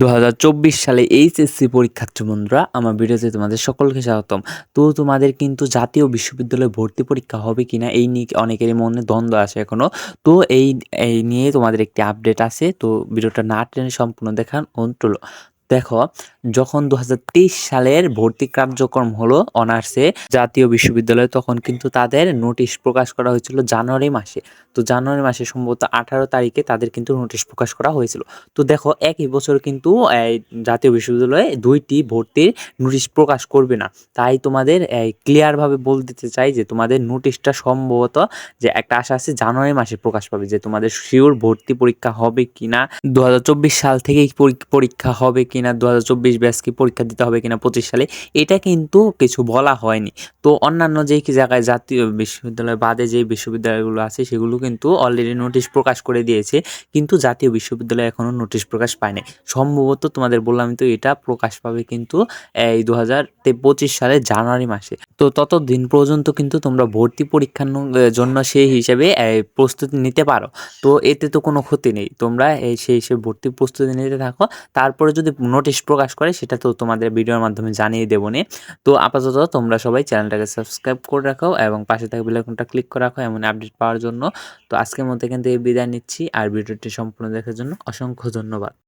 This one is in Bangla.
দু হাজার চব্বিশ সালে এইচএসসি পরীক্ষার্থী বন্ধুরা, আমার ভিডিওতে তোমাদের সকলকে স্বাগতম। তো তোমাদের কিন্তু জাতীয় বিশ্ববিদ্যালয়ে ভর্তি পরীক্ষা হবে কি না এই নিয়ে অনেকেরই মনে দ্বন্দ্ব আছে এখনও তো এই এই নিয়ে তোমাদের একটি আপডেট আছে, তো ভিডিওটা না টেনে সম্পূর্ণ দেখান অনুরোধ দেখো, যখন দু হাজার তেইশ সালের ভর্তি কার্যক্রম হলো অনার্সে জাতীয় বিশ্ববিদ্যালয়ে, তখন কিন্তু তাদের নোটিশ প্রকাশ করা হয়েছিল জানুয়ারি মাসে। তো জানুয়ারি মাসে সম্ভবত আঠারো তারিখে তাদের কিন্তু নোটিশ প্রকাশ করা হয়েছিল। তো দেখো, একই বছর কিন্তু জাতীয় বিশ্ববিদ্যালয়ে দুইটি ভর্তির নোটিশ প্রকাশ করবে না। তাই তোমাদের ক্লিয়ারভাবে বল দিতে চাই যে তোমাদের নোটিশটা সম্ভবত যে একটা আশা আছে জানুয়ারি মাসে প্রকাশ পাবে, যে তোমাদের শিওর ভর্তি পরীক্ষা হবে কি না দু হাজার চব্বিশ সাল থেকে পরীক্ষা হবে কি না দু হাজার চব্বিশ ব্যাচকে পরীক্ষা দিতে হবে কিনা পঁচিশ সালে, এটা কিন্তু কিছু বলা হয়নি। তো অন্যান্য যেই জায়গায় জাতীয় বিশ্ববিদ্যালয় বাদে যে বিশ্ববিদ্যালয়গুলো আছে, সেগুলো কিন্তু অলরেডি নোটিশ প্রকাশ করে দিয়েছে, কিন্তু জাতীয় বিশ্ববিদ্যালয় এখনও নোটিশ প্রকাশ পায়নি। সম্ভবত তোমাদের বললাম তো এটা প্রকাশ পাবে কিন্তু এই দু হাজার পঁচিশ সালের জানুয়ারি মাসে। তো ততদিন পর্যন্ত কিন্তু তোমরা ভর্তি পরীক্ষার জন্য সেই হিসেবে প্রস্তুতি নিতে পারো। তো এতে তো কোনো ক্ষতি নেই। তোমরা সেই হিসেবে ভর্তি প্রস্তুতি নিতে থাকো। তারপরে যদি নোটিশ প্রকাশ করে, সেটা তো তোমাদের ভিডিওর মাধ্যমে জানিয়ে দেবো নে। তো আপাতত তোমরা সবাই চ্যানেলটাকে সাবস্ক্রাইব করে রাখো এবং পাশে থাকা বেলাইকনটা ক্লিক করে রাখো এমন আপডেট পাওয়ার জন্য। তো আজকের মধ্যে এখান থেকে বিদায় নিচ্ছি, আর ভিডিওটি সম্পূর্ণ দেখার জন্য অসংখ্য ধন্যবাদ।